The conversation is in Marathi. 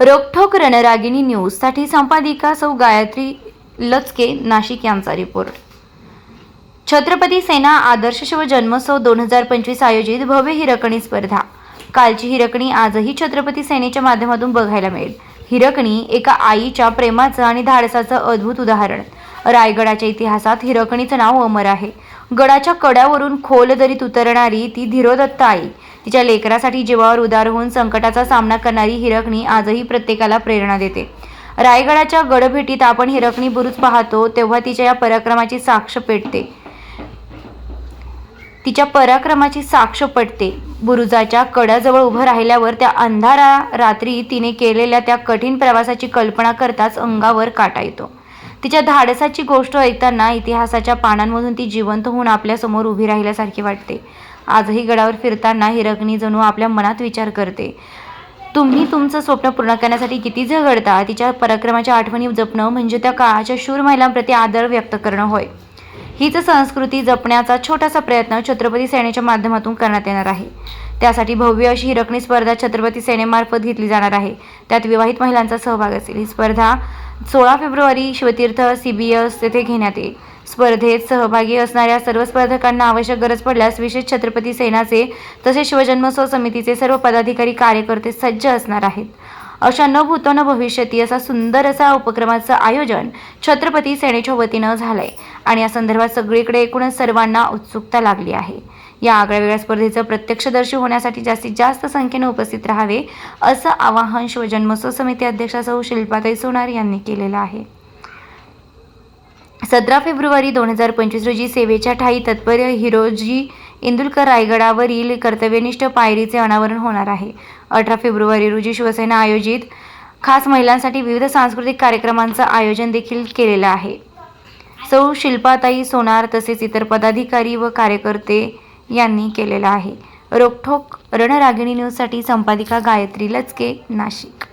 रोखोक रणरागिणी न्यूजसाठी संपादिका सौ गायत्री लचके नाशिक यांचा रिपोर्ट छत्रपती सेना आदर्श शिव जन्मोत्सव दोन हजार पंचवीस आयोजित भव्य हिरकणी स्पर्धा. कालची हिरकणी आजही छत्रपती सेनेच्या माध्यमातून बघायला मिळेल. हिरकणी एका आईच्या प्रेमाचं आणि धाडसाचं अद्भुत उदाहरण. रायगडाच्या इतिहासात हिरकणीचं नाव अमर आहे. गडाच्या कड्यावरून खोल दरीत उतरणारी ती धीरोदत्त आई तिच्या लेकरासाठी जीवावर उदार होऊन संकटाचा सामना करणारी हिरकणी आजही प्रत्येकाला प्रेरणा देते. रायगडाच्या गडभेटीत आपण हिरकणी बुरुज पाहतो तेव्हा तिच्या या पराक्रमाची साक्ष पेटते. तिच्या पराक्रमाची साक्ष पटते. बुरुजाच्या कड्याजवळ उभं राहिल्यावर त्या अंधारा रात्री तिने केलेल्या त्या कठीण प्रवासाची कल्पना करताच अंगावर काटा येतो. तिच्या धाडसाची गोष्ट ऐकताना इतिहासाच्या पानांमधून ती जिवंत होऊन आपल्यासमोर उभी राहिल्यासारखी वाटते. आजही गडावर फिरताना हिरकणी जणू आपल्या मनात विचार करते. तुम्ही तुमचं स्वप्न पूर्ण करण्यासाठी किती झगडता? तिच्या पराक्रमाच्या आठवणी जपणं म्हणजे त्या काळाच्या शूर महिलांप्रती आदर व्यक्त करणं होय. हीच संस्कृती जपण्याचा छोटासा प्रयत्न छत्रपती सेनेच्या माध्यमातून करण्यात येणार आहे. त्यासाठी भव्य अशी हिरकणी स्पर्धा छत्रपती सेनेमार्फत घेतली जाणार आहे. त्यात विवाहित महिलांचा सहभाग असेल. ही स्पर्धा सोळा फेब्रुवारी शिवतीर्थ सी बी एस येथे घेण्यात येईल. स्पर्धेत सहभागी असणाऱ्या सर्व स्पर्धकांना आवश्यक गरज पडल्यास विशेष छत्रपती सेनाचे तसेच शिवजन्मोत्सव समितीचे सर्व पदाधिकारी कार्यकर्ते सज्ज असणार आहेत. अशा न भूतो न भविष्यती असा सुंदर असा उपक्रमाचं आयोजन छत्रपती सेनेच्या वतीनं झालंय आणि या संदर्भात सगळीकडे एकूणच सर्वांना उत्सुकता लागली आहे. या आगळ्यावेगळ्या स्पर्धेचं प्रत्यक्षदर्शी होण्यासाठी जास्तीत जास्त संख्येने उपस्थित राहावे असं आवाहन शिवजन्मोत्सव समिती अध्यक्षा सौ शिल्पाताई सोनार यांनी केलेलं आहे. सतरा फेब्रुवारी दोन हजार पंचवीस रोजी सेवेच्या ठाई तत्पर हिरोजी इंदुलकर रायगडावरील कर्तव्यनिष्ठ पायरीचे अनावरण होणार आहे. अठरा फेब्रुवारी रोजी शिवसेना आयोजित खास महिलांसाठी विविध सांस्कृतिक कार्यक्रमांचं आयोजन देखील केलेलं आहे. सौ शिल्पाताई सोनार तसेच इतर पदाधिकारी व कार्यकर्ते यांनी केलेलं आहे. रोखोक रणरागिणी न्यूजसाठी संपादिका गायत्री लचके नाशिक.